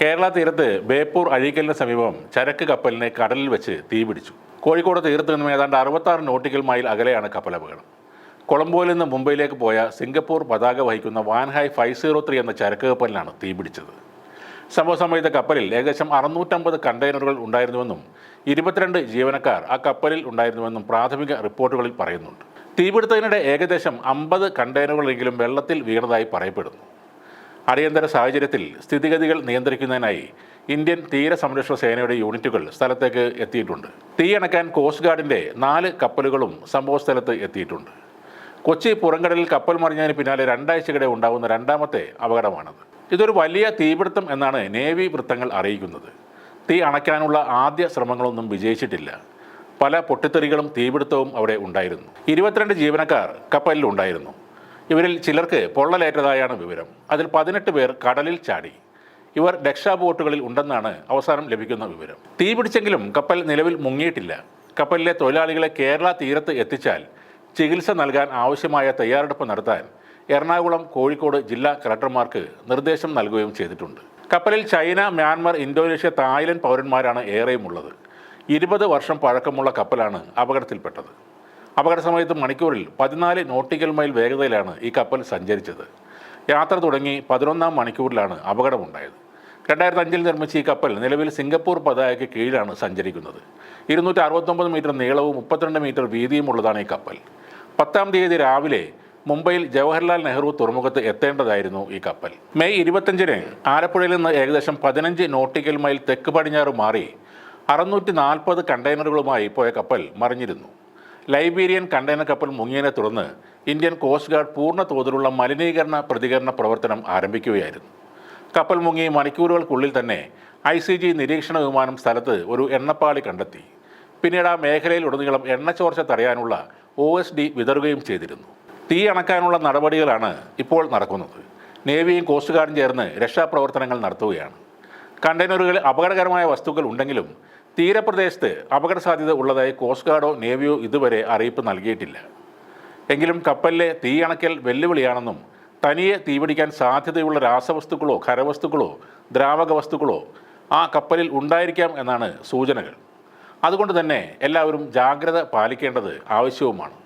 കേരള തീരത്ത് ബേപ്പൂർ അഴീക്കലിന് സമീപം ചരക്ക് കപ്പലിനെ കടലിൽ വെച്ച് തീപിടിച്ചു കോഴിക്കോട് തീരത്ത് നിന്നും ഏതാണ്ട് അറുപത്താറ് നോട്ടിക്കൽ മൈൽ അകലെയാണ് കപ്പലപകടം. കൊളംബോയിൽ നിന്ന് മുംബൈയിലേക്ക് പോയ സിംഗപ്പൂർ പതാക വഹിക്കുന്ന വാൻഹായ് ഫൈവ് സീറോ ത്രീ എന്ന ചരക്ക് കപ്പലിനാണ് തീപിടിച്ചത് സംഭവ സമയത്ത് കപ്പലിൽ ഏകദേശം അറുന്നൂറ്റമ്പത് കണ്ടെയ്നറുകൾ ഉണ്ടായിരുന്നുവെന്നും ഇരുപത്തിരണ്ട് ജീവനക്കാർ ആ കപ്പലിൽ ഉണ്ടായിരുന്നുവെന്നും പ്രാഥമിക റിപ്പോർട്ടുകളിൽ പറയുന്നുണ്ട്. തീപിടുത്തതിനിടെ ഏകദേശം അമ്പത് കണ്ടെയ്നറുകളെങ്കിലും വെള്ളത്തിൽ വീണതായി പറയപ്പെടുന്നു. അടിയന്തര സാഹചര്യത്തിൽ സ്ഥിതിഗതികൾ നിയന്ത്രിക്കുന്നതിനായി ഇന്ത്യൻ തീരസംരക്ഷണ സേനയുടെ യൂണിറ്റുകൾ സ്ഥലത്തേക്ക് എത്തിയിട്ടുണ്ട്. തീയണക്കാൻ കോസ്റ്റ് ഗാർഡിന്റെ നാല് കപ്പലുകളും സംഭവസ്ഥലത്ത് എത്തിയിട്ടുണ്ട്. കൊച്ചി പുറംകടലിൽ കപ്പൽ മറിഞ്ഞതിന് പിന്നാലെ രണ്ടാഴ്ചക്കിടെ ഉണ്ടാകുന്ന രണ്ടാമത്തെ അപകടമാണത്. ഇതൊരു വലിയ തീപിടുത്തം എന്നാണ് നേവി വൃത്തങ്ങൾ അറിയിക്കുന്നത്. തീ അണയ്ക്കാനുള്ള ആദ്യ ശ്രമങ്ങളൊന്നും വിജയിച്ചിട്ടില്ല. പല പൊട്ടിത്തെറികളും തീപിടുത്തവും അവിടെ ഉണ്ടായിരുന്നു. ഇരുപത്തിരണ്ട് ജീവനക്കാർ കപ്പലിൽ ഉണ്ടായിരുന്നു ഇവരിൽ ചിലർക്ക് പൊള്ളലേറ്റതായാണ് വിവരം. അതിൽ പതിനെട്ട് പേർ കടലിൽ ചാടി. ഇവർ രക്ഷാബോട്ടുകളിൽ ഉണ്ടെന്നാണ് അവസാനം ലഭിക്കുന്ന വിവരം. തീ പിടിച്ചെങ്കിലും കപ്പൽ നിലവിൽ മുങ്ങിയിട്ടില്ല. കപ്പലിലെ തൊഴിലാളികളെ കേരള തീരത്ത് എത്തിച്ചാൽ ചികിത്സ നൽകാൻ ആവശ്യമായ തയ്യാറെടുപ്പ് നടത്താൻ എറണാകുളം കോഴിക്കോട് ജില്ലാ കളക്ടർമാർക്ക് നിർദ്ദേശം നൽകുകയും ചെയ്തിട്ടുണ്ട്. കപ്പലിൽ ചൈന മ്യാൻമർ ഇന്തോനേഷ്യ തായ്ലൻഡ് പൗരന്മാരാണ് ഏറെയും ഉള്ളത് ഇരുപത് വർഷം പഴക്കമുള്ള കപ്പലാണ് അപകടത്തിൽപ്പെട്ടത്. അപകട സമയത്ത് മണിക്കൂറിൽ പതിനാല് നോട്ടിക്കൽ മൈൽ വേഗതയിലാണ് ഈ കപ്പൽ സഞ്ചരിച്ചത്. യാത്ര തുടങ്ങി പതിനൊന്നാം മണിക്കൂറിലാണ് അപകടമുണ്ടായത്. രണ്ടായിരത്തി അഞ്ചിൽ നിർമ്മിച്ച ഈ കപ്പൽ നിലവിൽ സിംഗപ്പൂർ പതാകയ്ക്ക് കീഴിലാണ് സഞ്ചരിക്കുന്നത്. ഇരുന്നൂറ്റി അറുപത്തൊമ്പത് മീറ്റർ നീളവും മുപ്പത്തിരണ്ട് മീറ്റർ വീതിയുമുള്ളതാണ് ഈ കപ്പൽ. പത്താം തീയതി രാവിലെ മുംബൈയിൽ ജവഹർലാൽ നെഹ്റു തുറമുഖത്ത് എത്തേണ്ടതായിരുന്നു ഈ കപ്പൽ. മെയ് ഇരുപത്തഞ്ചിന് ആലപ്പുഴയിൽ നിന്ന് ഏകദേശം പതിനഞ്ച് നോട്ടിക്കൽ മൈൽ തെക്ക് പടിഞ്ഞാറ് മാറി അറുന്നൂറ്റി നാൽപ്പത് കണ്ടെയ്നറുകളുമായി പോയ കപ്പൽ മറിഞ്ഞിരുന്നു. ലൈബീരിയൻ കണ്ടെയ്നർ കപ്പൽ മുങ്ങിയതിനെ തുടർന്ന് ഇന്ത്യൻ കോസ്റ്റ് ഗാർഡ് പൂർണ തോതിലുള്ള മലിനീകരണ പ്രതികരണ പ്രവർത്തനം ആരംഭിക്കുകയായിരുന്നു. കപ്പൽ മുങ്ങി മണിക്കൂറുകൾക്കുള്ളിൽ തന്നെ ഐ സി ജി നിരീക്ഷണ വിമാനം സ്ഥലത്ത് ഒരു എണ്ണപ്പാളി കണ്ടെത്തി. പിന്നീട് ആ മേഖലയിൽ ഉടനീളം എണ്ണച്ചോർച്ച തടയാനുള്ള ഒ എസ് ഡി വിതറുകയും ചെയ്തിരുന്നു. തീ അണക്കാനുള്ള നടപടികളാണ് ഇപ്പോൾ നടക്കുന്നത്. നേവിയും കോസ്റ്റ് ഗാർഡും ചേർന്ന് രക്ഷാപ്രവർത്തനങ്ങൾ നടത്തുകയാണ്. കണ്ടെയ്നറുകളിൽ അപകടകരമായ വസ്തുക്കൾ ഉണ്ടെങ്കിലും തീരപ്രദേശത്ത് അപകട സാധ്യത ഉള്ളതായി കോസ്റ്റ് ഗാർഡോ നേവിയോ ഇതുവരെ അറിയിപ്പ് നൽകിയിട്ടില്ല. എങ്കിലും കപ്പലിലെ തീയണക്കൽ വെല്ലുവിളിയാണെന്നും തനിയെ തീപിടിക്കാൻ സാധ്യതയുള്ള രാസവസ്തുക്കളോ ഖരവസ്തുക്കളോ ദ്രാവക വസ്തുക്കളോ ആ കപ്പലിൽ ഉണ്ടായിരിക്കാം എന്നാണ് സൂചനകൾ. അതുകൊണ്ട് തന്നെ എല്ലാവരും ജാഗ്രത പാലിക്കേണ്ടത് ആവശ്യവുമാണ്.